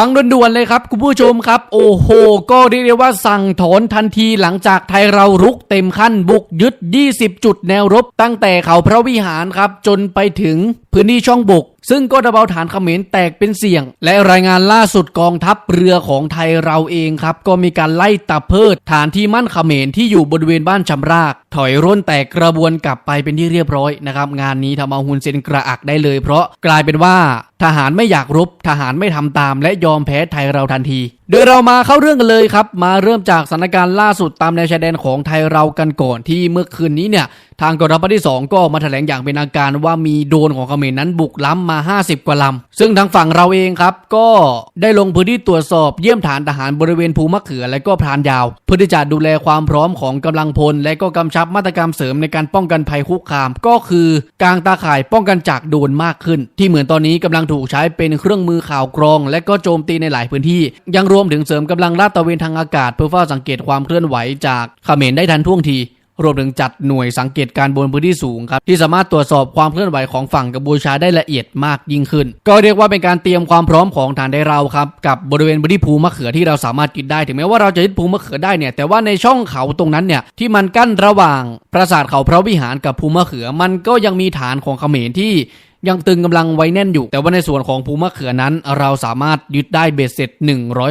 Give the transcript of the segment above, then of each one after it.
ฟังด่วนๆเลยครับคุณผู้ชมครับ โอ้โห ก็เรียกได้ว่าสั่งถอนทันทีหลังจากไทยเรารุกเต็มขั้นบุกยึด 20 จุดแนวรบ ตั้งแต่เขาพระวิหารครับ จนไปถึง พื้นที่ช่องบก ซึ่งก็ทำเอาฐานเขมรแตกเป็นเสี่ยง และรายงานล่าสุดกองทัพเรือของไทยเราเองครับ ก็มีการไล่ตับเพิดฐานที่มั่นเขมรที่อยู่บริเวณบ้านชำราก ถอยร่นแตกกระบวนกลับไปเป็นที่เรียบร้อยนะครับงานนี้ทำเอาฮุนเซนกระอักได้เลย เพราะกลายเป็นว่าทหารไม่อยากรบทหารไม่ทำตาม และยอมแพ้ไทยเราทันทีโดยเรามาเข้าเรื่องกันเลยครับ มาเริ่มจากสถานการณ์ล่าสุดตามแนวชายแดนของไทยเรากันก่อนที่เมื่อคืนนี้เนี่ย ทางกองทัพที่ 2 ก็ออกมาแถลงอย่างเป็นทางการว่ามีโดนของเขมรนั้นบุกล้ำมา 50 กว่าลำ ซึ่งทางฝั่งเราเองครับ ก็ได้ลงพื้นที่ตรวจสอบเยี่ยมฐานทหารบริเวณภูมะเขือและก็พรานยาว เพื่อที่จะดูแลความพร้อมของกำลังพล และก็กำชับมาตรการเสริมในการป้องกันภัยคุกคาม ก็คือกางตาข่ายป้องกันจากโดนมากขึ้น ที่เหมือนตอนนี้กำลังถูกใช้เป็นเครื่องมือข่าวกรอง และก็โจมตีในหลายพื้นที่ยังรวมถึงเสริมกำลังลาดตระเวนทางอากาศ เพื่อเฝ้าสังเกตความเคลื่อนไหวจากเขมรได้ทันท่วงทีรวมถึงจัดหน่วยสังเกตการณ์บนพื้นที่สูงครับ ที่สามารถตรวจสอบความเคลื่อนไหวของฝั่งกัมพูชาได้ละเอียดมากยิ่งขึ้น ก็เรียกว่าเป็นการเตรียมความพร้อมของฐานได้เราครับ กับบริเวณพื้นที่ภูมะเขือที่เราสามารถยึดได้ ถึงแม้ว่าเราจะยึดภูมะเขือได้เนี่ยแต่ว่าในช่องเขาตรงนั้นเนี่ยที่มันกั้นระหว่างปราสาทเขาพระวิหารกับภูมะเขือ มันก็ยังมีฐานของเขมรที่ ยังตึงกำลังไว้แน่นอยู่ แต่ว่าในส่วนของภูมะเขือนั้น เราสามารถยึดได้เบ็ดเสร็จ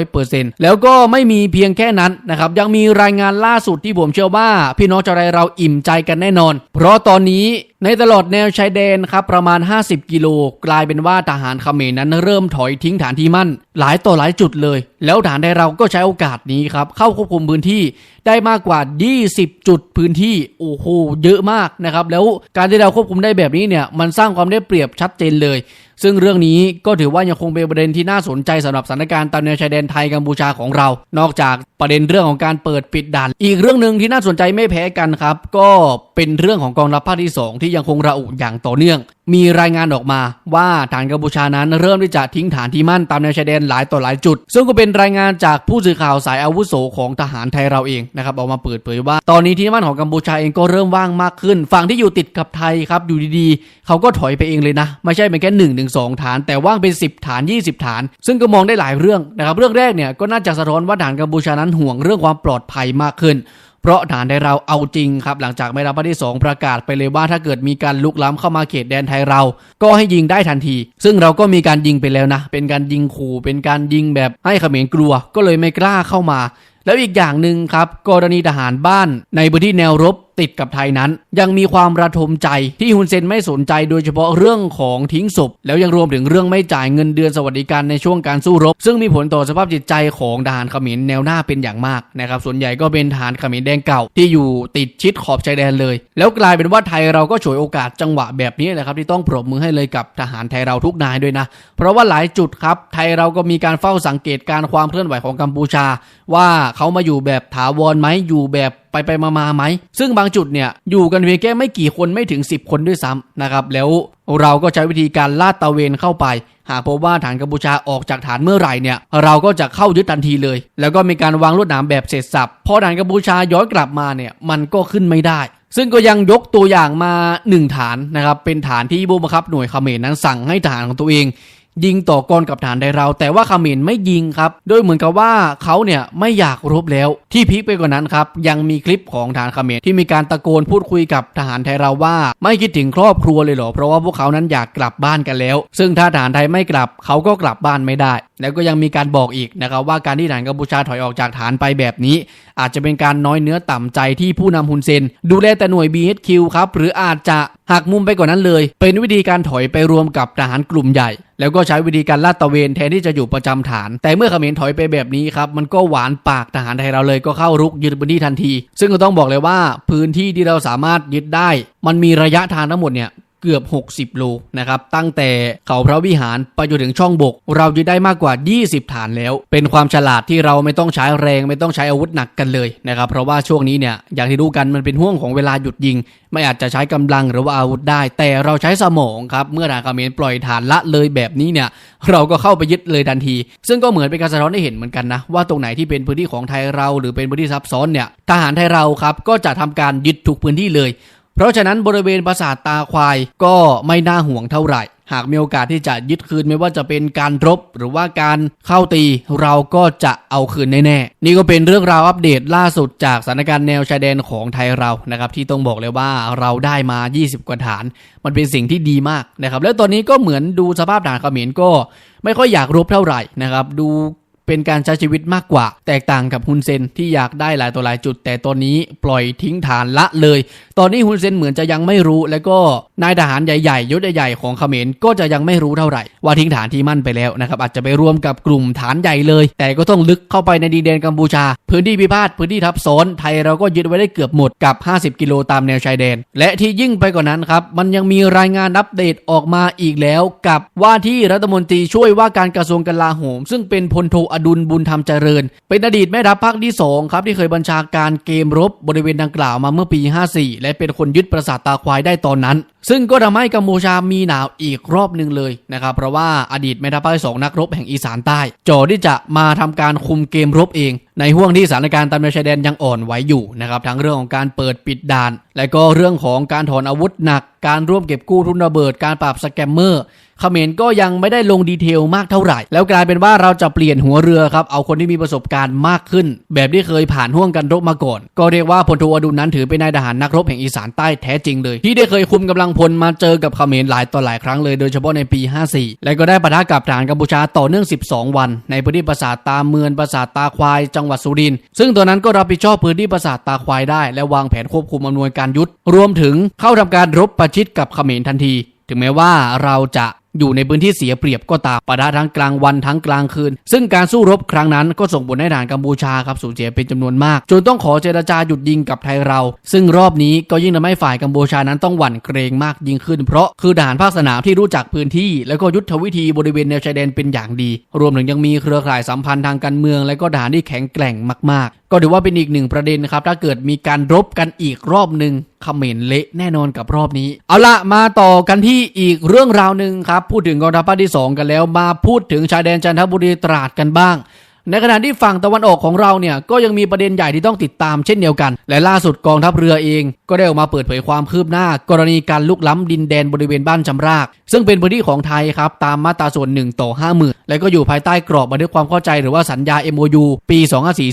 100%แล้วก็ไม่มีเพียงแค่นั้นนะครับยังมีรายงานล่าสุดที่ผมเชื่อว่า พี่น้องชาวไทยเราอิ่มใจกันแน่นอน เพราะตอนนี้ในตลอดแนวชายแดนครับประมาณ 50 กิโลกลายเป็นว่าทหารเขมรนั้นเริ่มถอยทิ้งฐานที่มั่น หลายต่อหลายจุดเลย แล้วฐานไทยเราก็ใช้โอกาสนี้ครับเข้าควบคุมพื้นที่ได้มากกว่า 20 จุดพื้นที่โอ้โหเยอะมากนะครับแล้วการที่เราควบคุมได้แบบนี้เนี่ยมันสร้างความได้เปรียบชัดเจนเลย ซึ่งเรื่องนี้ก็ถือว่ายังคงเป็นประเด็นที่น่าสนใจสำหรับสถานการณ์ตามแนวชายแดนไทยกัมพูชาของเรา นอกจากประเด็นเรื่องของการเปิดปิดด่าน อีกเรื่องหนึ่งที่น่าสนใจไม่แพ้กันครับ ก็เป็นเรื่องของกองทัพภาคที่ 2 ที่ยังคงระอุอย่างต่อเนื่อง มีรายงานออกมาว่าฐานกัมพูชานั้นเริ่มที่จะทิ้งฐานที่มั่นตามแนวชายแดนหลายต่อหลายจุด ซึ่งก็เป็นรายงานจากผู้สื่อข่าวสายอาวุโสของทหารไทยเราเองนะครับออกมาเปิดเผยว่า ตอนนี้ที่มั่นของกัมพูชาเองก็เริ่มว่างมากขึ้น ฝั่งที่อยู่ติดกับไทยครับอยู่ดีๆ เขาก็ถอยไปเองเลยนะ ไม่ใช่เป็นแค่1นถึงสฐาน แต่ว่างเป็น 10 ฐาน 20 ฐาน ซึ่งก็มองได้หลายเรื่องนะครับเรื่องแรกเนี่ยก็น่าจะสะท้อนว่าฐานกัมพูชานั้นห่วงเรื่องความปลอดภัยมากขึ้น เพราะฐานไทยเราเอาจริงครับ หลังจากไม่รับภาคที่ 2 ประกาศไปเลยว่าถ้าเกิดมีการลุกล้ำเข้ามาเขตแดนไทยเรา ก็ให้ยิงได้ทันที ซึ่งเราก็มีการยิงไปแล้วนะ เป็นการยิงขู่ เป็นการยิงแบบให้เขมรกลัว ก็เลยไม่กล้าเข้ามา แล้วอีกอย่างหนึ่งครับกรณีทหารบ้านในพื้นที่แนวรบ ติดกับไทยนั้น ยังมีความระทมใจที่ฮุนเซนไม่สนใจโดยเฉพาะเรื่องของทิ้งศพ แล้วยังรวมถึงเรื่องไม่จ่ายเงินเดือนสวัสดิการในช่วงการสู้รบ ซึ่งมีผลต่อสภาพจิตใจของทหารเขมรแนวหน้าเป็นอย่างมากนะครับส่วนใหญ่ก็เป็นทหารเขมรแดงเก่าที่อยู่ติดชิดขอบชายแดนเลย แล้วกลายเป็นว่าไทยเราก็ฉวยโอกาสจังหวะแบบนี้แหละครับที่ต้องปรบมือให้เลยกับทหารไทยเราทุกนายด้วยนะ เพราะว่าหลายจุดครับไทยเราก็มีการเฝ้าสังเกตการความเคลื่อนไหวของกัมพูชา ว่าเขามาอยู่แบบถาวรไหมอยู่แบบ ไปไปมามาไหม ซึ่งบางจุดเนี่ยอยู่กันเพียงแค่ไม่กี่คนไม่ถึง 10 คนด้วยซ้ำนะครับ แล้วเราก็ใช้วิธีการลาดตะเวนเข้าไป หากพบว่าฐานกัมพูชาออกจากฐานเมื่อไหร่เนี่ยเราก็จะเข้ายึดทันทีเลย แล้วก็มีการวางลวดหนามแบบเสร็จสับพอฐานกัมพูชาย้อนกลับมาเนี่ยมันก็ขึ้นไม่ได้ซึ่งก็ยังยกตัวอย่างมาหนึ่งฐานนะครับ เป็นฐานที่ผู้บังคับหน่วยเขมรนั้นสั่งให้ทหารของตัวเอง ยิงต่อกรกับฐานไทยเรา แต่ว่าเขมรไม่ยิงครับ โดยเหมือนกับว่าเขาเนี่ยไม่อยากรบแล้ว ที่พีคไปกว่านั้นครับยังมีคลิปของฐานเขมรที่มีการตะโกนพูดคุยกับทหารไทยเราว่า ไม่คิดถึงครอบครัวเลยเหรอเพราะว่าพวกเขานั้นอยากกลับบ้านกันแล้ว ซึ่งถ้าทหารไทยไม่กลับเขาก็กลับบ้านไม่ได้ แล้วก็ยังมีการบอกอีกนะครับว่าการที่ทหารกัมพูชาถอยออกจากฐานไปแบบนี้อาจจะเป็นการน้อยเนื้อต่ำใจที่ผู้นำฮุนเซน ดูแลแต่หน่วย BHQ ครับหรืออาจจะหักมุมไปกว่านั้นเลย เป็นวิธีการถอยไปรวมกับทหารกลุ่มใหญ่ แล้วก็ใช้วิธีการลาดตระเวนแทนที่จะอยู่ประจำฐาน แต่เมื่อเขมรถอยไปแบบนี้ครับมันก็หวานปากทหารไทยเราเลยก็เข้ารุกยึดพื้นที่ทันที ซึ่งก็ต้องบอกเลยว่าพื้นที่ที่เราสามารถยึดได้ มันมีระยะทางทั้งหมดเนี่ย เกือบ 60 โลนะครับ ตั้งแต่เขาพระวิหารไปจนถึงช่องบก เรายึดได้มากกว่า 20 ฐานแล้ว เป็นความฉลาดที่เราไม่ต้องใช้แรงไม่ต้องใช้อาวุธหนักกันเลยนะครับ เพราะว่าช่วงนี้เนี่ยอย่างที่รู้กันมันเป็นห่วงของเวลาหยุดยิง ไม่อาจจะใช้กำลังหรือว่าอาวุธได้ แต่เราใช้สมองครับ เมื่อทหาเมรปล่อยฐานละเลยแบบนี้เนี่ยเราก็เข้าไปยึดเลยทันที ซึ่งก็เหมือนเป็นการสะท้อนให้เห็นเหมือนกันนะว่าตรงไหนที่เป็นพื้นที่ของไทยเรา หรือเป็นพื้นที่ซับซ้อนเนี่ยทหารไทยเราครับก็จะทำการยึดทุกพื้นที่เลย เพราะฉะนั้นบริเวณปราสาทตาควายก็ไม่น่าห่วงเท่าไหร่ หากมีโอกาสที่จะยึดคืนไม่ว่าจะเป็นการรบ หรือว่าการเข้าตีเราก็จะเอาคืนแน่ๆนี่ก็เป็นเรื่องราวอัปเดตล่าสุดจากสถานการณ์แนวชายแดนของไทยเรานะครับที่ต้องบอกเลยว่าเราได้มา 20 กว่าฐาน มันเป็นสิ่งที่ดีมากนะครับแล้วตอนนี้ก็เหมือนดูสภาพฐานเขมรก็ไม่ค่อยอยากรบเท่าไหร่นะครับดู เป็นการใช้ชีวิตมากกว่า แตกต่างกับฮุนเซนที่อยากได้หลายตัวหลายจุด แต่ตอนนี้ปล่อยทิ้งฐานละเลย ตอนนี้ฮุนเซนเหมือนจะยังไม่รู้ แล้วก็นายทหารใหญ่ๆยศใหญ่ๆของเขมรก็จะยังไม่รู้เท่าไหร่ ว่าทิ้งฐานที่มั่นไปแล้วนะครับอาจจะไปรวมกับกลุ่มฐานใหญ่เลย แต่ก็ต้องลึกเข้าไปในดีนแดนกัมพูชา พื้นที่พิพาทพื้นที่ทับซ้อนไทยเราก็ยึดไว้ได้เกือบหมดกับ 50 กิโลตามแนวชายแดน และที่ยิ่งไปกว่านั้นครับมันยังมีรายงานอัปเดตออกมาอีกแล้ว กับว่าที่รัฐมนตรีช่วยว่าการกระทรวงกลาโหม ซึ่งเป็นพลโทอดุลบุญธรรมเจริญ เป็นอดีตแม่ทัพภาคที่ 2 ครับ ที่เคยบัญชาการเกมรบบริเวณดังกล่าวมาเมื่อปี 54 และเป็นคนยึดปราสาทตาควายได้ตอนนั้น ซึ่งก็ทำให้กัมพูชามีหนาวอีกรอบหนึ่งเลยนะครับเพราะว่าอดีตแม่ทัพภาคที่สองนักรบแห่งอีสานใต้จ่อที่จะมาทำการคุมเกมรบเอง ในห่วงที่สถานการณ์ตามแนวชายแดนยังอ่อนไหวอยู่นะครับทั้งเรื่องของการเปิดปิดด่าน และก็เรื่องของการถอนอาวุธหนัก การร่วมเก็บกู้ทุนระเบิดการปราบสแกมเมอร์เขมรก็ยังไม่ได้ลงดีเทลมากเท่าไหร่ แล้วกลายเป็นว่าเราจะเปลี่ยนหัวเรือครับเอาคนที่มีประสบการณ์มากขึ้น แบบที่เคยผ่านห่วงกันรบมาก่อน ก็เรียกว่าพลโทอดุลนั้นถือเป็นนายทหารนักรบแห่งอีสานใต้แท้จริงเลย ที่ได้เคยคุมกำลังพลมาเจอกับเขมรหลายต่อหลายครั้งเลยโดยเฉพาะในปี 54 และก็ได้ปะทะกับทหารกัมพูชาต่อเนื่อง 12 วัน ในพื้นที่ปราสาทตาเมือนปราสาทตาควายจังหวัดสุรินทร์ซึ่งตัวนั้นก็รับผิดชอบพื้นที่ปราสาทตาควายได้ และวางแผนควบคุมอำนวยการยุทธรวมถึงเข้าทำการรบประชิดกับเขมรทันที ถึงแม้ว่าเราจะ อยู่ในพื้นที่เสียเปรียบก็ตามปะทะทั้งกลางวันทั้งกลางคืน ซึ่งการสู้รบครั้งนั้นก็ส่งผลให้ทหารกัมพูชาครับสูญเสียเป็นจำนวนมาก จนต้องขอเจรจาหยุดยิงกับไทยเรา ซึ่งรอบนี้ก็ยิ่งทำให้ฝ่ายกัมพูชานั้นต้องหวั่นเกรงมากยิ่งขึ้น เพราะคือทหารภาคสนามที่รู้จักพื้นที่ แล้วก็ยุทธวิธีบริเวณแนวชายแดนเป็นอย่างดี รวมถึงยังมีเครือข่ายสัมพันธ์ทางการเมือง และก็ทหารที่แข็งแกร่งมากๆก็ถือว่าเป็นอีกหนึ่งประเด็นนะครับ ถ้าเกิดมีการรบกันอีกรอบหนึ่งเขมรเละแน่นอนกับรอบนี้ เอาละมาต่อกันที่อีกเรื่องราวหนึ่งครับ พูดถึงกองทัพภาคที่ 2 กันแล้ว มาพูดถึงชายแดนจันทบุรีตราดกันบ้าง ในขณะที่ฝั่งตะวันออกของเราเนี่ยก็ยังมีประเด็นใหญ่ที่ต้องติดตามเช่นเดียวกัน และล่าสุดกองทัพเรือเอง ก็ได้ออกมาเปิดเผยความคืบหน้า กรณีการลุกล้ำดินแดนบริเวณบ้านจำราก ซึ่งเป็นพื้นที่ของไทยครับตามมาตราส่วน1ต่อ50,000และก็อยู่ภายใต้กรอบบันทึกความเข้าใจหรือว่าสัญญา MOU ปี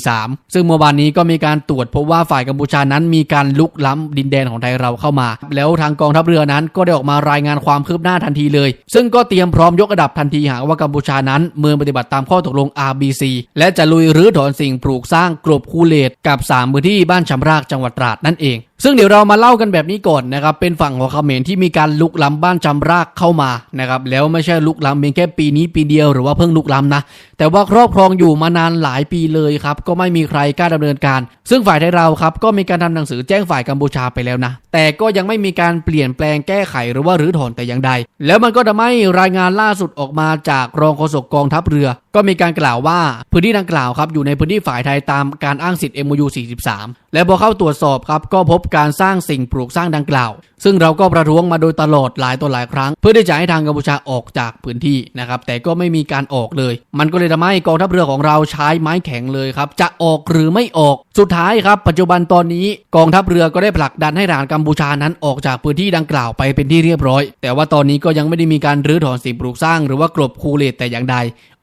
2543 ซึ่งเมื่อวานนี้ก็มีการตรวจพบว่าฝ่ายกัมพูชานั้นมีการลุกล้ำดินแดนของไทยเราเข้ามา แล้วทางกองทัพเรือนั้นก็ได้ออกมารายงานความคืบหน้าทันทีเลย ซึ่งก็เตรียมพร้อมยกระดับทันทีหากว่ากัมพูชานั้นเมืองปฏิบัติตามข้อตกลง RBC และจะลุยรื้อถอนสิ่งปลูกสร้างกลบคูเลตกับ 3 พื้นที่บ้านชำรากจังหวัดตราดนั่นเอง ซึ่งเดี๋ยวเรามาเล่ากันแบบนี้ก่อนนะครับ เป็นฝั่งของเขมรที่มีการลุกล้ำบ้านจำรากเข้ามานะครับ แล้วไม่ใช่ลุกล้ำเพียงแค่ปีนี้ปีเดียวหรือว่าเพิ่งลุกล้ำนะ แต่ว่าครอบครองอยู่มานานหลายปีเลยครับ ก็ไม่มีใครกล้าดำเนินการ ซึ่งฝ่ายไทยเราครับก็มีการทำหนังสือแจ้งฝ่ายกัมพูชาไปแล้วนะ แต่ก็ยังไม่มีการเปลี่ยนแปลงแก้ไขหรือว่ารื้อถอนแต่อย่างใด แล้วมันก็ทำให้รายงานล่าสุดออกมาจากรองโฆษกกองทัพเรือ ก็มีการกล่าวว่าพื้นที่ดังกล่าวครับอยู่ในพื้นที่ฝ่ายไทยตามการอ้างสิทธิ์ MOU 43 และพอเข้าตรวจสอบครับก็พบการสร้างสิ่งปลูกสร้างดังกล่าว ซึ่งเราก็ประท้วงมาโดยตลอดหลายต่อหลายครั้ง เพื่อที่จะให้ทางกัมพูชาออกจากพื้นที่นะครับแต่ก็ไม่มีการออกเลย มันก็เลยทำให้กองทัพเรือของเราใช้ไม้แข็งเลยครับจะออกหรือไม่ออกสุดท้ายครับ ปัจจุบันตอนนี้กองทัพเรือก็ได้ผลักดันให้ทหารกัมพูชานั้นออกจากพื้นที่ดังกล่าวไปเป็นที่เรียบร้อย แต่ว่าตอนนี้ก็ยังไม่ได้มีการรื้อถอนสิ่งปลูกสร้างหรือว่ากลบคูเลตแต่อย่างใด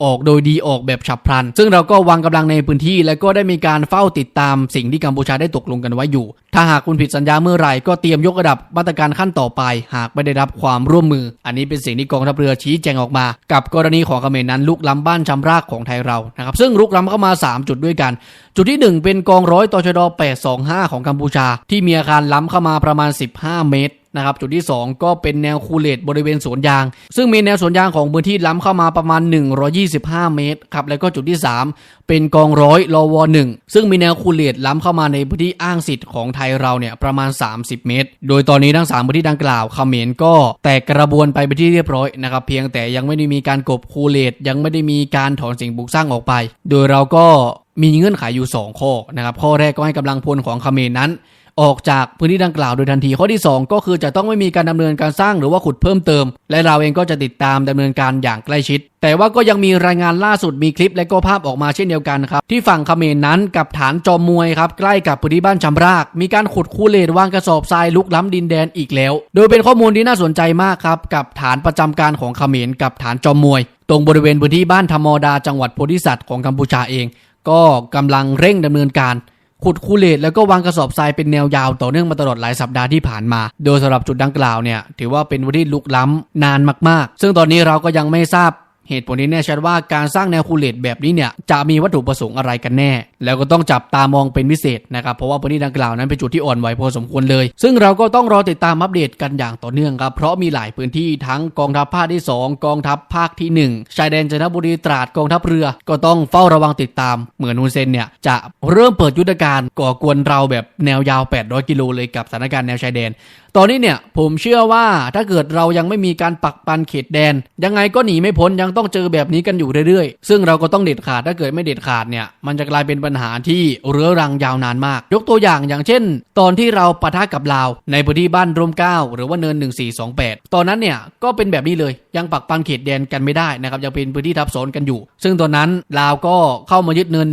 ออกโดยดีออกแบบฉับพลัน ซึ่งเราก็วางกำลังในพื้นที่ และก็ได้มีการเฝ้าติดตามสิ่งที่กัมพูชาได้ตกลงกันไว้อยู่ ถ้าหากคุณผิดสัญญาเมื่อไหร่ก็เตรียมยกระดับมาตรการขั้นต่อไป หากไม่ได้รับความร่วมมือ อันนี้เป็นสิ่งที่กองทัพเรือชี้แจงออกมา กับกรณีของเขมรนั้นลุกล้ำบ้านชำรากของไทยเรานะครับซึ่งลุกล้ำเข้ามา 3 จุดด้วยกัน จุดที่ 1 เป็นกองร้อยตชด825 ของกัมพูชา ที่มีอาคารล้ำเข้ามาประมาณ 15 เมตร นะครับจุดที่ 2 ก็เป็นแนวคูเลตบริเวณสวนยาง ซึ่งมีแนวสวนยางของพื้นที่ล้ำเข้ามาประมาณ 125 เมตรครับแล้วก็จุดที่ 3 เป็นกองร้อยรอวหนึ่งซึ่งมีแนวคูเลตล้ำเข้ามาในพื้นที่อ้างสิทธิ์ของไทยเราเนี่ยประมาณ 30 เมตร โดยตอนนี้ทั้ง3พื้นที่ดังกล่าวเขมรก็แตกกระบวนไปเป็นที่เรียบร้อยนะครับเพียงแต่ยังไม่ได้มีการกบคูเลตยังไม่ได้มีการถอนสิ่งปลูกสร้างออกไป โดยเราก็มีเงื่อนไขอยู่ 2 ข้อนะครับข้อแรกก็ให้กำลังพลของเขมรนั้น ออกจากพื้นที่ดังกล่าวโดยทันทีข้อที่ 2 ก็คือจะต้องไม่มีการดำเนินการสร้างหรือว่าขุดเพิ่มเติม และเราเองก็จะติดตามดำเนินการอย่างใกล้ชิด แต่ว่าก็ยังมีรายงานล่าสุดมีคลิปและก็ภาพออกมาเช่นเดียวกันครับที่ฝั่งเขมรนั้นกับฐานจอมมวยครับใกล้กับพื้นที่บ้านจำราก มีการขุดคูเลตวางกระสอบทรายลุกล้ำดินแดนอีกแล้ว โดยเป็นข้อมูลที่น่าสนใจมากครับกับฐานประจำการของเขมรกับฐานจอมมวย ตรงบริเวณพื้นที่บ้านธรรมดาจังหวัดโพธิสัตว์ของกัมพูชาเอง ก็กำลังเร่งดำเนินการ ขุดคูเลตแล้วก็วางกระสอบทรายเป็นแนวยาวต่อเนื่องมาตลอดหลายสัปดาห์ที่ผ่านมา โดยสำหรับจุดดังกล่าวเนี่ยถือว่าเป็นวันที่ลุกล้ำนานมากๆ ซึ่งตอนนี้เราก็ยังไม่ทราบ เหตุผลที่แน่ชัดว่าการสร้างแนวคูเลตแบบนี้เนี่ยจะมีวัตถุประสงค์อะไรกันแน่ แล้วก็ต้องจับตามองเป็นพิเศษนะครับเพราะว่าพื้นที่ดังกล่าวนั้นเป็นจุดที่อ่อนไหวพอสมควรเลย ซึ่งเราก็ต้องรอติดตามอัปเดตกันอย่างต่อเนื่องครับเพราะมีหลายพื้นที่ทั้งกองทัพภาคที่ 2 กองทัพภาคที่ 1 ชายแดนจันทบุรีตราดกองทัพเรือ ก็ต้องเฝ้าระวังติดตาม เหมือนฮุนเซนเนี่ยจะเริ่มเปิดยุทธการก่อกวนเราแบบแนวยาว 800 กิโลเลยกับสถานการณ์แนวชายแดนตอนนี้เนี่ยผมเชื่อว่าถ้าเกิดเรายังไม่มีการปักปันเขตแดน ยังไงก็หนีไม่พ้นยังต้องเจอแบบนี้กันอยู่เรื่อยๆ ซึ่งเราก็ต้องเด็ดขาดถ้าเกิดไม่เด็ดขาดเนี่ยมันจะกลายเป็นปัญหาที่เรื้อรังยาวนานมาก ยกตัวอย่างอย่างเช่น ตอนที่เราปะทะกับลาวในพื้นที่บ้านร่มเก้าหรือว่าเนิน 1428 ตอนนั้นเนี่ยก็เป็นแบบนี้เลยยังปักปันเขตแดนกันไม่ได้นะครับยังเป็นพื้นที่ทับซ้อนกันอยู่ ซึ่งตอนนั้นลาวก็เข้ามายึดเนิน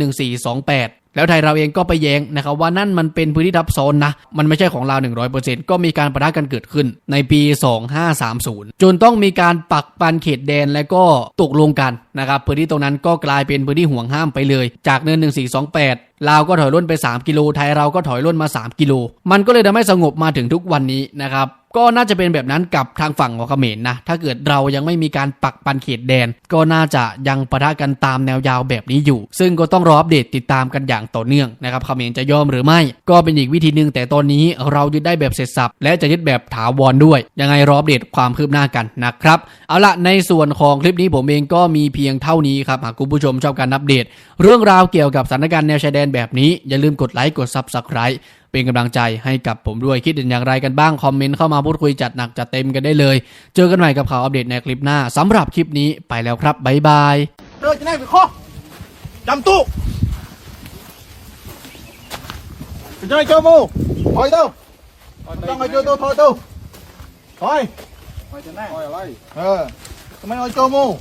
1428 แล้วไทยเราเองก็ไปแย้งนะครับว่านั่นมันเป็นพื้นที่ทับซ้อนนะ มันไม่ใช่ของเรา100%ก็มีการประทะกันเกิดขึ้นในปี 2530 จนต้องมีการปักปันเขตแดนและก็ตกลงกันนะครับพื้นที่ตรงนั้นก็กลายเป็นพื้นที่ห่วงห้ามไปเลย จากเนิน 1428 ลาวก็ถอยร่นไป 3 กิโลไทยเราก็ถอยร่นมา 3 กิโล มันก็เลยทำให้สงบมาถึงทุกวันนี้นะครับก็น่าจะเป็นแบบนั้นกับทางฝั่งของเขมรนะถ้าเกิดเรายังไม่มีการปักปันเขตแดน ก็น่าจะยังปะทะกันตามแนวยาวแบบนี้อยู่ ซึ่งก็ต้องรออัปเดตติดตามกันอย่างต่อเนื่องนะครับเขมรจะยอมหรือไม่ ก็เป็นอีกวิธีหนึ่งแต่ตอนนี้เรายึดได้แบบเสร็จสับ และจะยึดแบบถาวรด้วย ยังไงรออัปเดตความคืบหน้ากันนะครับ เอาละในส่วนของคลิปนี้ผมเองก็มีเพียงเท่านี้ครับ หากคุณผู้ชมชอบการอัปเดต เรื่องราวเกี่ยวกับสถานการณ์แนวชายแดนแบบนี้ อย่าลืมกดไลค์กด Subscribe เป็นกำลังใจให้กับผมด้วยคิดเห็นอย่างไรกันบ้าง คอมเมนต์เข้ามาพูดคุยจัดหนักจัดเต็มกันได้เลย เจอกันใหม่กับข่าวอัปเดตในคลิปหน้าสำหรับคลิปนี้ไปแล้วครับบ๊ายบาย Rồi cái này phải kho Chăm tu Cái này cho mù Thôi đâu Trong này cho tôi thôi đâu Thôi Thôi cái này Thôi ở đây Ờ Cái này cho mù